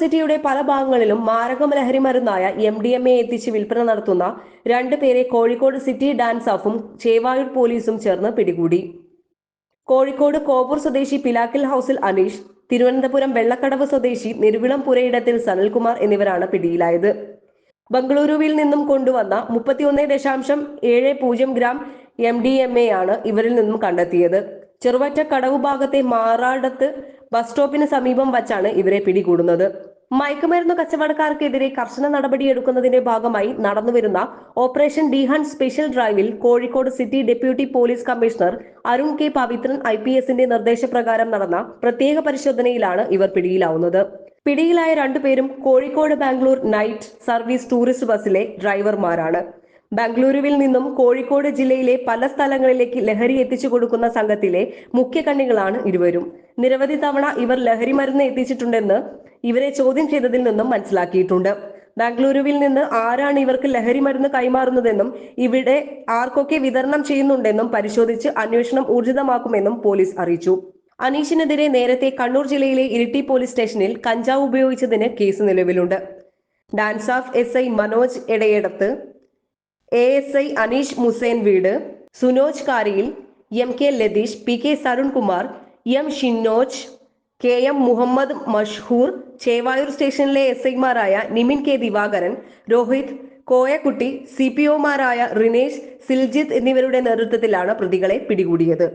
സിറ്റിയുടെ പല ഭാഗങ്ങളിലും മാരക ലഹരി മരുന്നായ എം ഡി എം എ എത്തിച്ച് വിൽപ്പന നടത്തുന്ന രണ്ട് പേരെ കോഴിക്കോട് സിറ്റി ഡാൻസ് ഓഫും ചേവായൂർ പോലീസും ചേർന്ന് പിടികൂടി. കോഴിക്കോട് കോവൂർ സ്വദേശി പിലാക്കിൽ ഹൌസിൽ അനീഷ് തിരുവനന്തപുരം വെള്ളക്കടവ് സ്വദേശി നെരുവിളം പുരയിടത്തിൽ സനൽകുമാർ എന്നിവരാണ് പിടിയിലായത്. ബംഗളൂരുവിൽ നിന്നും കൊണ്ടുവന്ന മുപ്പത്തിയൊന്ന് ദശാംശം ഏഴ് പൂജ്യം gram M D M A ആണ് ഇവരിൽ നിന്നും കണ്ടെത്തിയത്. ചെറുവറ്റ കടവ് ഭാഗത്തെ മാറാടത്ത് ബസ് സ്റ്റോപ്പിന് സമീപം വച്ചാണ് ഇവരെ പിടികൂടുന്നത്. മയക്കുമരുന്ന് കച്ചവടക്കാർക്കെതിരെ കർശന നടപടിയെടുക്കുന്നതിന്റെ ഭാഗമായി നടന്നുവരുന്ന ഓപ്പറേഷൻ ഡിഹാൻ സ്പെഷ്യൽ ഡ്രൈവിൽ Kozhikode city deputy police commissioner Arun K Pavithran I P എസിന്റെ നിർദ്ദേശപ്രകാരം നടന്ന പ്രത്യേക പരിശോധനയിലാണ് ഇവർ പിടിയിലാവുന്നത്. പിടിയിലായ രണ്ടുപേരും Kozhikode Bangalore night service tourist ബസ്സിലെ ഡ്രൈവർമാരാണ് ബാംഗ്ലൂരുവിൽ നിന്നും കോഴിക്കോട് ജില്ലയിലെ പല സ്ഥലങ്ങളിലേക്ക് ലഹരി എത്തിച്ചു കൊടുക്കുന്ന സംഘത്തിലെ മുഖ്യ കണ്ണികളാണ് ഇരുവരും. നിരവധി തവണ ഇവർ ലഹരി മരുന്ന് എത്തിച്ചിട്ടുണ്ടെന്ന് ഇവരെ ചോദ്യം ചെയ്തതിൽ നിന്നും മനസ്സിലാക്കിയിട്ടുണ്ട്. ബാംഗ്ലൂരുവിൽ നിന്ന് ആരാണ് ഇവർക്ക് ലഹരി മരുന്ന് കൈമാറുന്നതെന്നും ഇവിടെ ആർക്കൊക്കെ വിതരണം ചെയ്യുന്നുണ്ടെന്നും പരിശോധിച്ച് അന്വേഷണം ഊർജിതമാക്കുമെന്നും പോലീസ് അറിയിച്ചു. അനീഷിനെതിരെ നേരത്തെ കണ്ണൂർ ജില്ലയിലെ ഇരിട്ടി പോലീസ് സ്റ്റേഷനിൽ കഞ്ചാവ് ഉപയോഗിച്ചതിന് കേസ് നിലവിലുണ്ട്. Dance off S I Manoj Edayedath A S I Aneesh Musen വീട്. Sunoj Kariyil M K Latheesh P K Sarunkumar M Shinnoj K M Muhammad Mashhoor Chevayur സ്റ്റേഷനിലെ എസ് ഐമാരായ Nimin K Divakaran Rohith Koyakutty C P ഒമാരായ Rinesh Siljith എന്നിവരുടെ നേതൃത്വത്തിലാണ് പ്രതികളെ പിടികൂടിയത്.